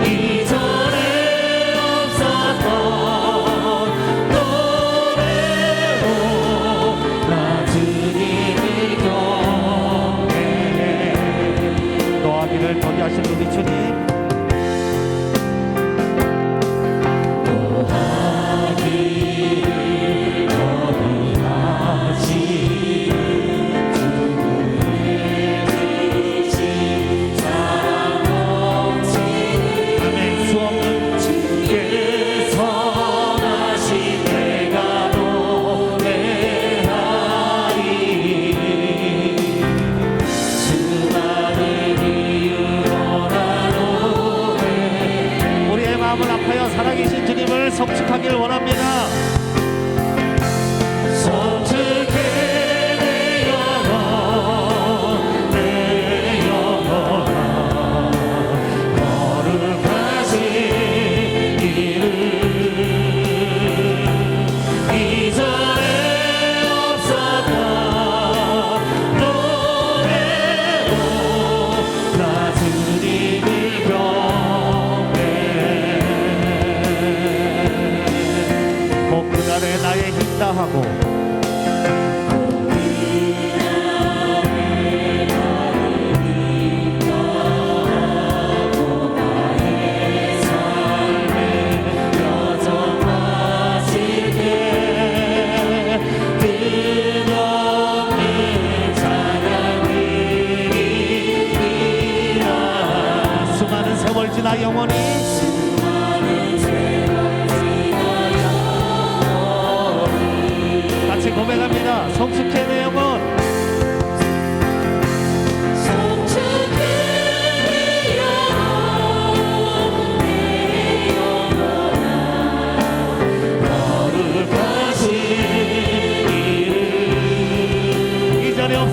He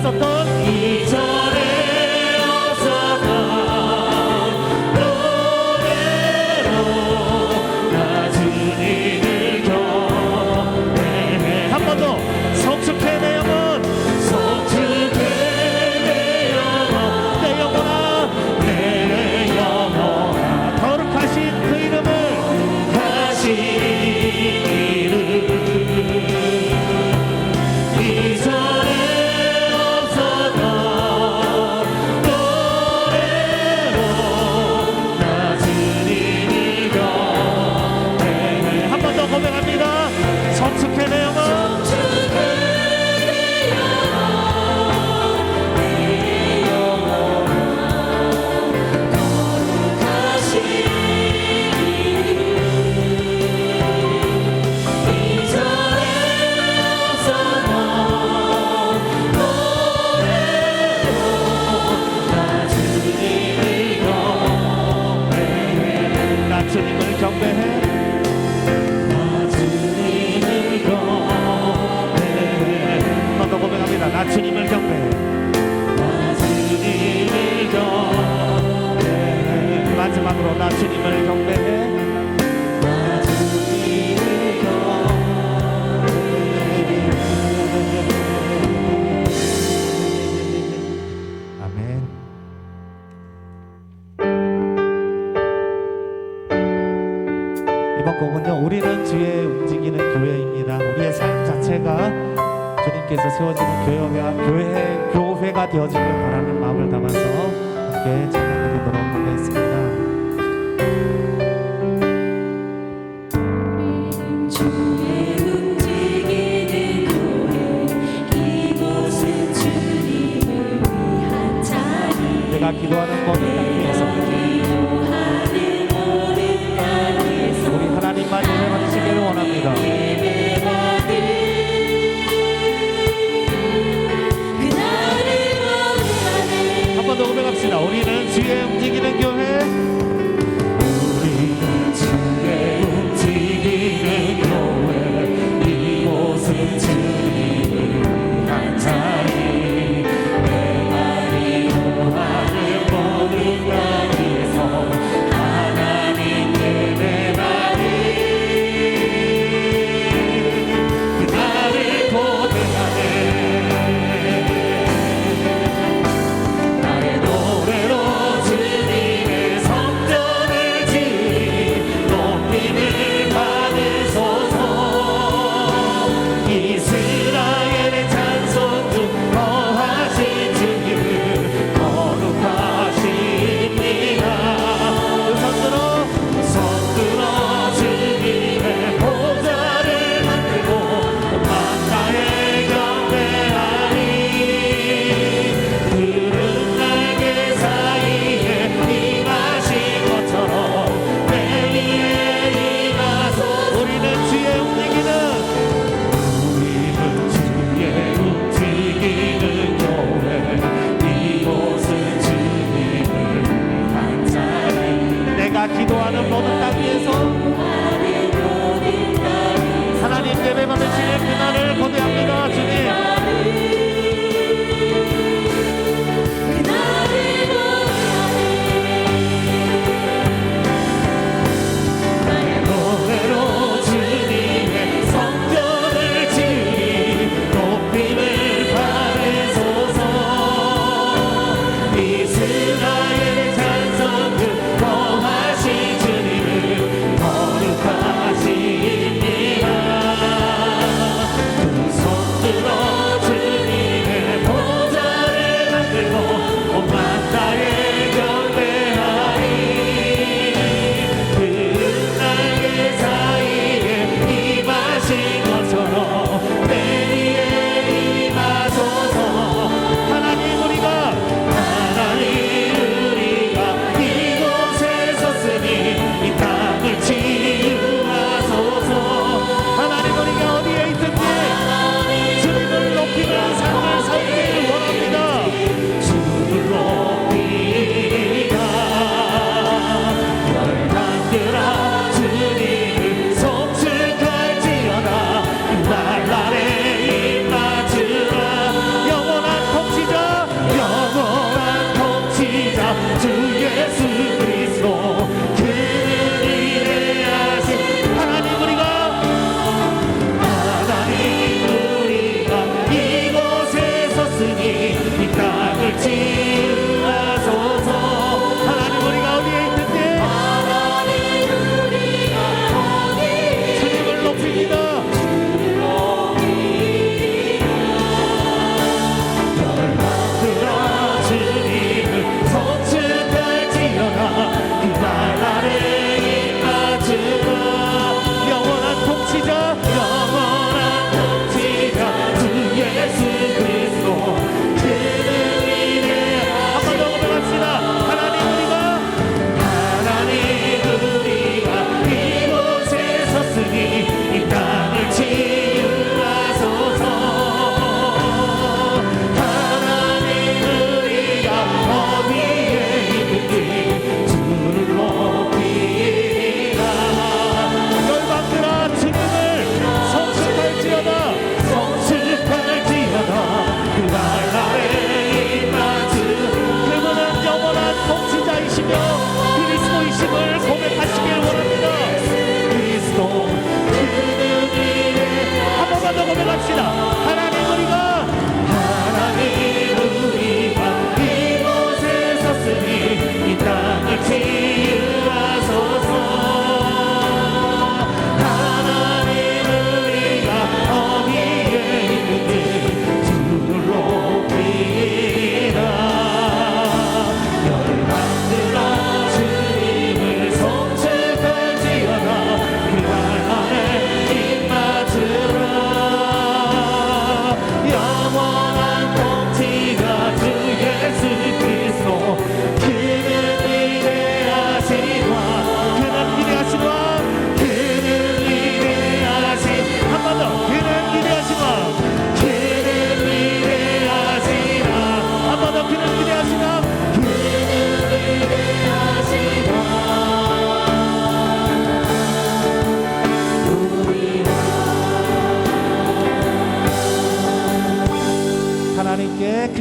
이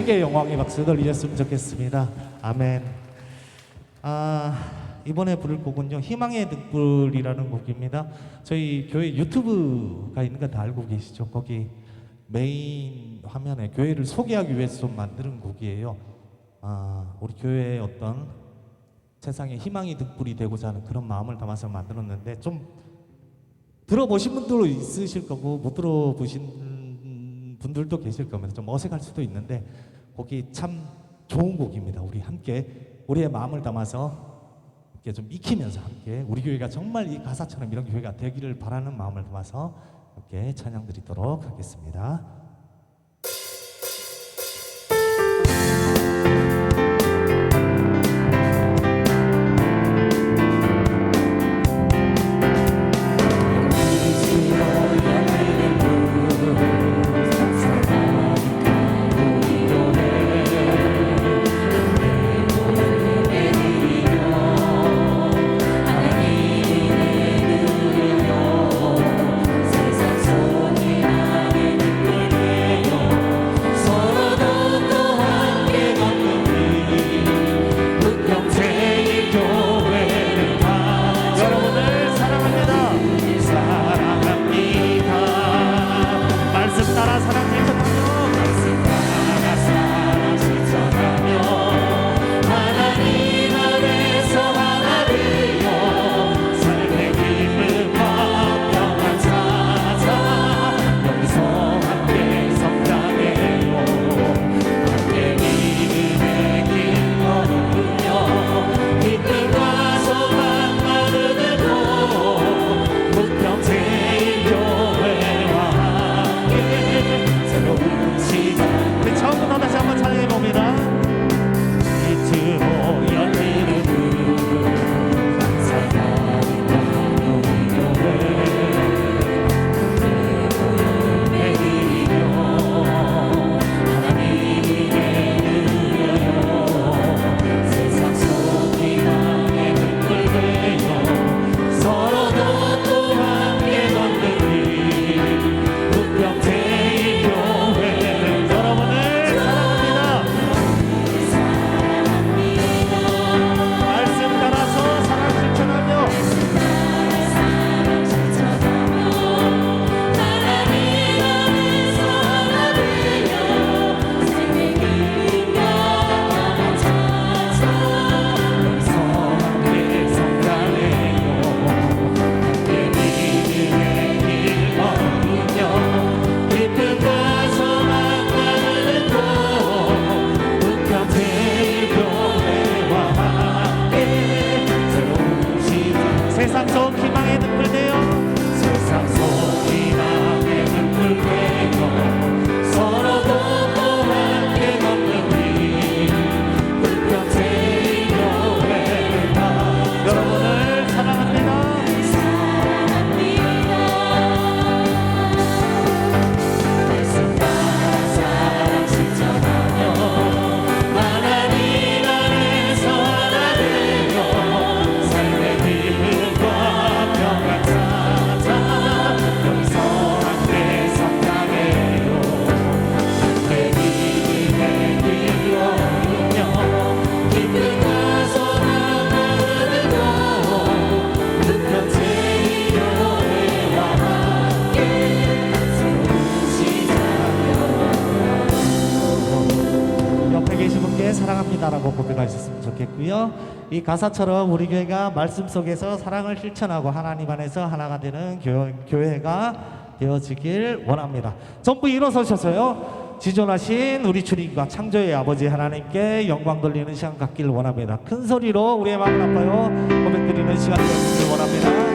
주님께 영광의 박수 돌리셨으면 좋겠습니다. 아멘. 아 이번에 부를 곡은요 희망의 등불이라는 곡입니다. 저희 교회 유튜브가 있는 거 다 알고 계시죠? 거기 메인 화면에 교회를 소개하기 위해서 좀 만드는 곡이에요. 아 우리 교회의 어떤 세상에 희망의 등불이 되고자 하는 그런 마음을 담아서 만들었는데 좀 들어보신 분들도 있으실 거고 못 들어보신 분들도 계실 겁니다. 좀 어색할 수도 있는데 곡이 참 좋은 곡입니다. 우리 함께 우리의 마음을 담아서 이렇게 좀 익히면서 함께 우리 교회가 정말 이 가사처럼 이런 교회가 되기를 바라는 마음을 담아서 함께 찬양 드리도록 하겠습니다. 계신 분께 사랑합니다라고 고백하셨으면 좋겠고요. 이 가사처럼 우리 교회가 말씀 속에서 사랑을 실천하고 하나님 안에서 하나가 되는 교, 교회가 되어지길 원합니다. 전부 일어서셔서요. 지존하신 우리 주님과 창조의 아버지 하나님께 영광 돌리는 시간 갖길 원합니다. 큰 소리로 우리의 마음을 아파요. 고백 드리는 시간 되었길 원합니다.